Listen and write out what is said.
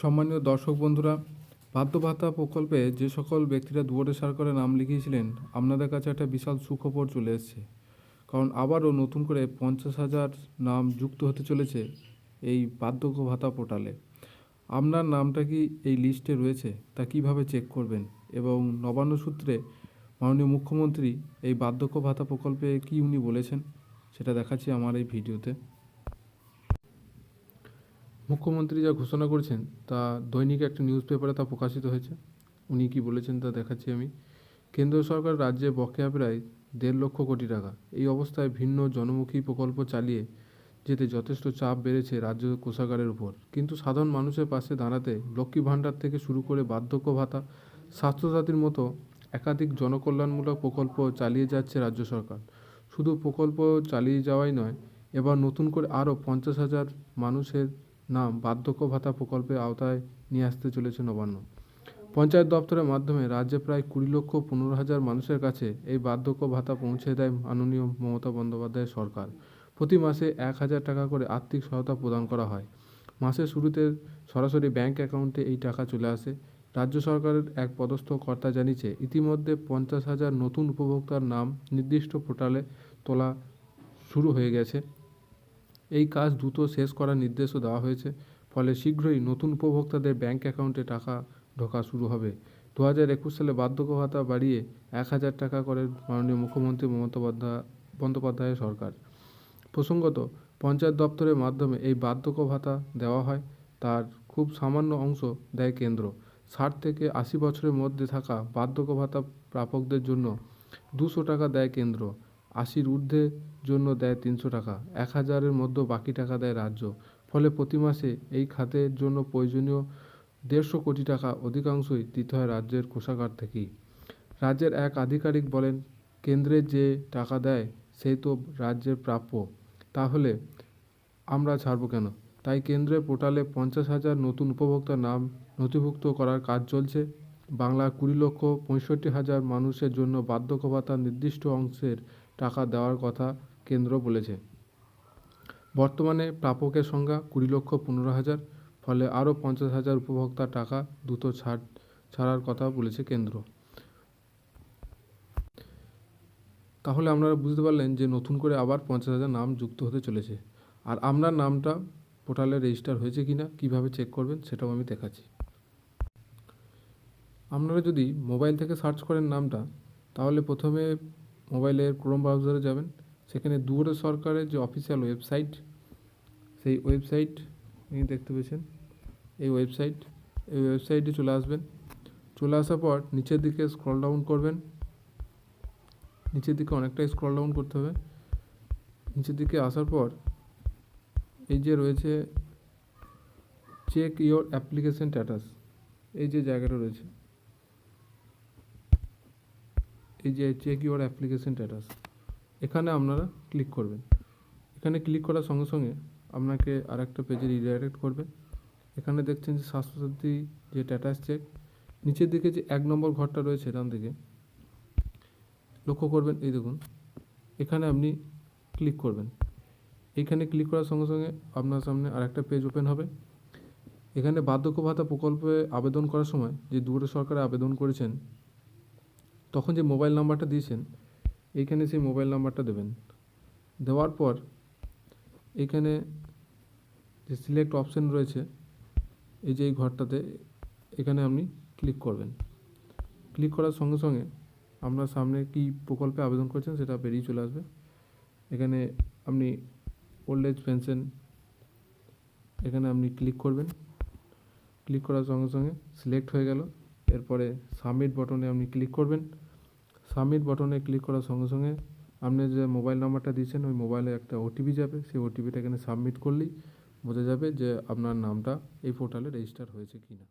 সম্মানীয় দর্শক বন্ধুরা ভাতা প্রকল্পে যে সকল ব্যক্তিরা দুয়ারে সার করে নাম লিখিয়েছিলেন, আপনাদের কাছে একটা বিশাল সুখবর চলে এসেছে। কারণ আবারও নতুন করে পঞ্চাশ হাজার নাম যুক্ত হতে চলেছে এই বার্ধক্য ভাতা পোর্টালে। আপনার নামটা কি এই লিস্টে রয়েছে? তা কীভাবে চেক করবেন? এবং নবান্ন সূত্রে মাননীয় মুখ্যমন্ত্রী এই বার্ধক্য ভাতা প্রকল্পে কি উনি বলেছেন, সেটা দেখাচ্ছি আমার এই ভিডিওতে। মুখ্যমন্ত্রী যা ঘোষণা করেছেন, তা দৈনিক একটা নিউজ পেপারে তা প্রকাশিত হয়েছে। উনি কি বলেছেন তা দেখাচ্ছি আমি। কেন্দ্র সরকার রাজ্যে বকেয়া প্রায় দেড় লক্ষ কোটি টাকা। এই অবস্থায় ভিন্ন জনমুখী প্রকল্প চালিয়ে যেতে যথেষ্ট চাপ বেড়েছে রাজ্য কোষাগারের উপর। কিন্তু সাধারণ মানুষের পাশে দাঁড়াতে লক্ষ্মী ভাণ্ডার থেকে শুরু করে বার্ধক্য ভাতা, স্বাস্থ্যসাথীর মতো একাধিক জনকল্যাণমূলক প্রকল্প চালিয়ে যাচ্ছে রাজ্য সরকার। শুধু প্রকল্প চালিয়ে যাওয়াই নয়, এবার নতুন করে আরও পঞ্চাশ হাজার মানুষের নাম বার্ধক্য ভাতা প্রকল্পের আওতায় নিয়ে আসতে চলেছে নবান্ন। পঞ্চায়েত দপ্তরের মাধ্যমে রাজ্যে প্রায় কুড়ি লক্ষ পনেরো হাজার মানুষের কাছে এই বার্ধক্য ভাতা পৌঁছে দেয় মাননীয় মমতা বন্দ্যোপাধ্যায়ের সরকার। প্রতি মাসে এক হাজার টাকা করে আর্থিক সহায়তা প্রদান করা হয়। মাসের শুরুতে সরাসরি ব্যাংক অ্যাকাউন্টে এই টাকা চলে আসে। রাজ্য সরকারের এক পদস্থ কর্তা জানিয়েছে, ইতিমধ্যে পঞ্চাশ হাজার নতুন উপভোক্তার নাম নির্দিষ্ট পোর্টালে তোলা শুরু হয়ে গেছে। এই কাজ দ্রুত শেষ করার নির্দেশও দেওয়া হয়েছে। ফলে শীঘ্রই নতুন উপভোক্তাদের ব্যাংক অ্যাকাউন্টে টাকা ঢোকা শুরু হবে। দু হাজার একুশ সালে বার্ধক্য ভাতা বাড়িয়ে এক হাজার টাকা করে মাননীয় মুখ্যমন্ত্রী মমতা বন্দ্যোপাধ্যায় বন্দ্যোপাধ্যায়ের সরকার। প্রসঙ্গত, পঞ্চায়েত দপ্তরের মাধ্যমে এই বার্ধক্য ভাতা দেওয়া হয়। তার খুব সামান্য অংশ দেয় কেন্দ্র। ষাট থেকে আশি বছরের মধ্যে থাকা বার্ধক্য ভাতা প্রাপকদের জন্য দুশো টাকা দেয় কেন্দ্র। আশির ঊর্ধ্বে জন্য দেয় তিনশো টাকা। এক হাজারের মধ্যে বাকি টাকা দেয় রাজ্য। ফলে প্রতি মাসে এই খাতের জন্য প্রয়োজনীয় দেড়শো কোটি টাকা অধিকাংশই দিতে হয় রাজ্যের কোষাগার থেকেই। রাজ্যের এক আধিকারিক বলেন কেন্দ্রের যে টাকা দেয় সেই তো রাজ্যের প্রাপ্য। তাহলে আমরা ছাড়বো কেন? তাই কেন্দ্রের পোর্টালে পঞ্চাশ হাজার নতুন উপভোক্তার নাম নথিভুক্ত করার কাজ চলছে। বাংলার কুড়ি লক্ষ পঁয়ষট্টি হাজার মানুষের জন্য বার্ধক্য ভাতার নির্দিষ্ট অংশের টাকা দেওয়ার কথা কেন্দ্র বলেছে। বর্তমানে প্রাপকের সংখ্যা কুড়ি লক্ষ পনেরো হাজার, ফলে আরও পঞ্চাশ হাজার উপভোক্তা টাকা দ্রুত ছাড়, ছাড়ার কথা বলেছে কেন্দ্র। তাহলে আপনারা বুঝতে পারলেন যে নতুন করে আবার পঞ্চাশ হাজার নাম যুক্ত হতে চলেছে। আর আপনার নামটা পোর্টালে রেজিস্টার হয়েছে কি না কীভাবে চেক করবেন সেটাও আমি দেখাচ্ছি। আপনারা যদি মোবাইল থেকে সার্চ করেন নামটা, তাহলে প্রথমে মোবাইলের ক্রোম ব্রাউজারে যাবেন। সেখানে দুয়ারে সরকারের যে অফিসিয়াল ওয়েবসাইট সেই ওয়েবসাইট আপনি দেখতে পেয়েছেন। এই ওয়েবসাইট এই ওয়েবসাইটে চলে আসবেন। চলে আসার পর নিচের দিকে স্ক্রল ডাউন করবেন। নিচের দিকে অনেকটাই স্ক্রল ডাউন করতে হবে। নিচের দিকে আসার পর এই যে রয়েছে চেক ইয়োর অ্যাপ্লিকেশন স্ট্যাটাস এই যে জায়গাটা রয়েছে। এই যে চেক ইয়োর অ্যাপ্লিকেশন স্ট্যাটাস এখানে আপনারা ক্লিক করবেন। এখানে ক্লিক করার সঙ্গে সঙ্গে আপনাকে আর একটা পেজে রিডাইরেক্ট করবে। এখানে দেখছেন যে স্বাস্থ্যসাথী যে স্ট্যাটাস চেক নিচের দিকে যে এক নম্বর ঘরটা রয়েছে ডান দিকে লক্ষ্য করবেন, এই দেখুন, এখানে আপনি ক্লিক করবেন। এইখানে ক্লিক করার সঙ্গে সঙ্গে আপনার সামনে আরেকটা পেজ ওপেন হবে। এখানে বার্ধক্য ভাতা প্রকল্পে আবেদন করার সময় যে দুটো সরকারে আবেদন করেছেন তখন যে মোবাইল নাম্বারটা দিয়েছেন এইখানে সেই মোবাইল নাম্বারটা দেবেন। দেওয়ার পর এখানে যে সিলেক্ট অপশান রয়েছে, এই যে এই ঘরটাতে এখানে আপনি ক্লিক করবেন। ক্লিক করার সঙ্গে সঙ্গে আপনার সামনে কি প্রকল্পে আবেদন করছেন সেটা বেরিয়ে চলে আসবে। এখানে আপনি ওল্ড এজ পেনশন এখানে আপনি ক্লিক করবেন। ক্লিক করার সঙ্গে সঙ্গে সিলেক্ট হয়ে গেল। এরপরে সাবমিট বটনে আপনি ক্লিক করবেন। সাবমিট বটনে ক্লিক করার সঙ্গে সঙ্গে আপনি যে মোবাইল নাম্বারটা দিয়েছেন, ওই মোবাইলে একটা ওটিপি যাবে। সেই ওটিপিটা এখানে সাবমিট করলেই বোঝা যাবে যে আপনার নামটা এই পোর্টালে রেজিস্টার হয়েছে কি না